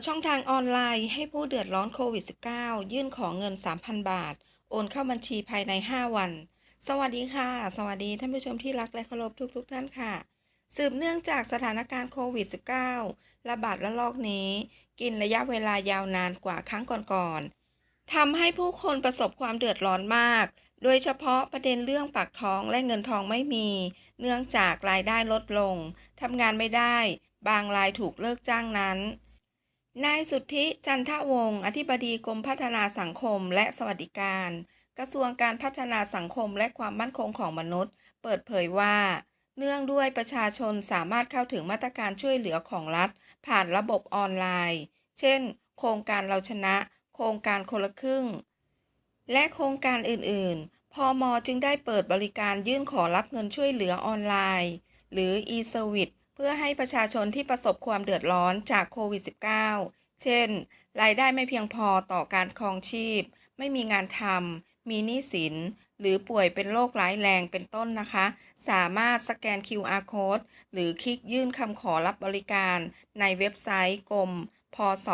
ดช่องทางออนไลน์ให้ผู้เดือดร้อนโควิด -19 ยื่นขอเงิน 3,000 บาท โอนเข้าบัญชีภายใน 5 วัน สวัสดีค่ะ สวัสดีท่านผู้ชมที่รักและเคารพทุกๆทท่านค่ะ สืบเนื่องจากสถานการณ์โควิด -19 ระบาดระลอกนี้ กินระยะเวลายาวนานกว่าครั้งก่อนๆทำให้ผู้คนประสบความเดือดร้อนมาก โดยเฉพาะประเด็นเรื่องปากท้องและเงินทองไม่มี เนื่องจากรายได้ลดลงทำงานไม่ได้ บางรายถูกเลิกจ้างนั้น นายสุทธิจันทวงศ์อธิบดีกรมพัฒนาสังคมและสวัสดิการ กระทรวงการพัฒนาสังคมและความมั่นคงของมนุษย์ เปิดเผยว่า เนื่องด้วยประชาชนสามารถเข้าถึงมาตรการช่วยเหลือของรัฐ ผ่านระบบออนไลน์ เช่น โครงการเราชนะ โครงการคนละครึ่ง และโครงการอื่น ๆ พอมจึงได้เปิดบริการยื่นขอรับเงินช่วยเหลือออนไลน์ หรือ e-service พื่อให้ประชาชนที่ประสบความเดือดร้อนจากโควิด -19 เช่น รายได้ไม่เพียงพอต่อการครองชีพ ไม่มีงานทำ มีหนี้สิน หรือป่วยเป็นโรคร้ายแรงเป็นต้นนะคะ สามารถสแกน QR code หรือคลิกยื่นคำขอรับบริการ ในเว็บไซต์กรม พศ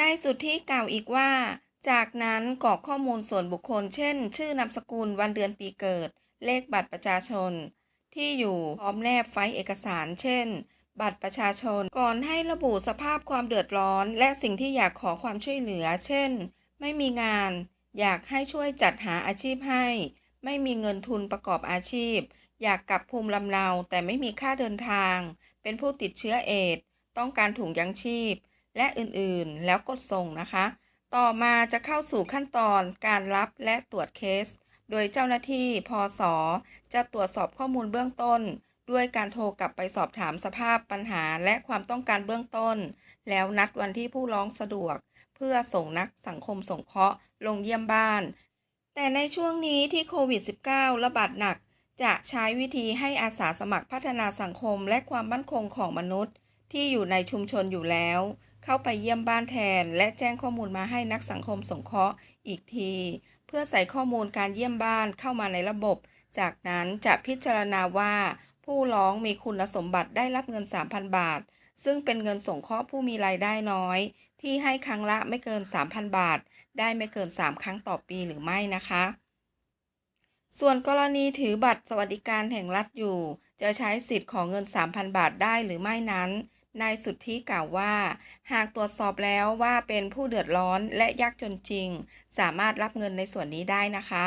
นายสุทธิกล่าวอีกว่า จากนั้นกรอกข้อมูลส่วนบุคคล เช่น ชื่อนามสกุลวันเดือนปีเกิด เลขบัตรประชาชน ที่อยู่พร้อมแนบไฟล์เอกสาร เช่น บัตรประชาชน ก่อนให้ระบุสภาพความเดือดร้อน และสิ่งที่อยากขอความช่วยเหลือ เช่น ไม่มีงาน อยากให้ช่วยจัดหาอาชีพให้ ไม่มีเงินทุนประกอบอาชีพ อยากกลับภูมิลำเนาแต่ไม่มีค่าเดินทาง เป็นผู้ติดเชื้อเอดต้องการถุงยังชีพ และอื่นๆ แล้วกดส่งนะคะ ต่อมาจะเข้าสู่ขั้นตอนการรับและตรวจเคส โดยเจ้าหน้าที่พศจะตรวจสอบข้อมูลเบื้องต้น ด้วยการโทรกลับไปสอบถามสภาพปัญหาและความต้องการเบื้องต้น แล้วนัดวันที่ผู้ร้องสะดวก เพื่อส่งนักสังคมสงเคราะห์ลงเยี่ยมบ้าน แต่ในช่วงนี้ที่โควิด -19 ระบาดหนัก จะใช้วิธีให้อาสาสมัครพัฒนาสังคมและความมั่นคงของมนุษย์ ที่อยู่ในชุมชนอยู่แล้ว เข้าไปเยี่ยมบ้านแทน และแจ้งข้อมูลมาให้นักสังคมสงเคราะห์อีกที พื่อใส่ข้อมูลการเยี่ยมบ้านเข้ามาในระบบ จากนั้นจะพิจารณาว่า ผู้ร้องมีคุณสมบัติได้รับเงิน 3,000 บาท ซึ่งเป็นเงินสงเคราะห์ผู้มีรายได้น้อย ที่ให้ครั้งละไม่เกิน 3,000 บาท ได้ไม่เกิน 3 ครั้งต่อปีหรือไม่นะคะ ส่วนกรณีถือบัตรสวัสดิการแห่งรัฐอยู่ จะใช้สิทธิ์ของเงิน 3,000 บาทได้หรือไม่นั้น นายสุทธิกล่าวว่า หากตรวจสอบแล้วว่าเป็นผู้เดือดร้อนและยากจนจริง สามารถรับเงินในส่วนนี้ได้นะคะ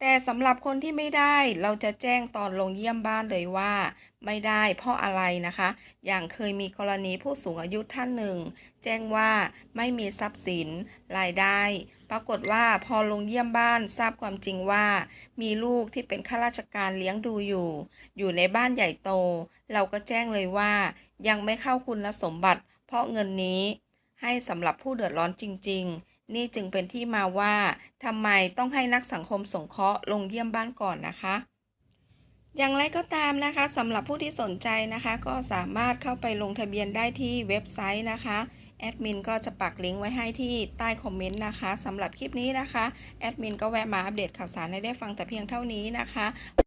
แต่สำหรับคนที่ไม่ได้เราจะแจ้งตอนลงเยี่ยมบ้านเลยว่า ไม่ได้เพราะอะไรนะคะ อย่างเคยมีกรณีผู้สูงอายุท่านหนึ่ง แจ้งว่าไม่มีทรัพย์สิน รายได้ รากฏว่าพอลงเยี่ยมบ้านทราบความจริงว่า มีลูกที่เป็นข้าราชการเลี้ยงดูอยู่ อยู่ในบ้านใหญ่โต เราก็แจ้งเลยว่า ยังไม่เข้าคุณสมบัติ เพราะเงินนี้ ให้สำหรับผู้เดือดร้อนจริง ๆ นี่จึงเป็นที่มาว่าทำไมต้องให้นักสังคมสงเคราะห์ลงเยี่ยมบ้านก่อนนะคะอย่างไรก็ตามนะคะสำหรับผู้ที่สนใจนะคะ ก็สามารถเข้าไปลงทะเบียนได้ที่เว็บไซต์นะคะ แอดมินก็จะปักลิงก์ไว้ให้ที่ใต้คอมเมนต์นะคะสำหรับคลิปนี้นะคะแอดมินก็แวะมาอัปเดตข่าวสารให้ได้ฟังแต่เพียงเท่านี้นะคะ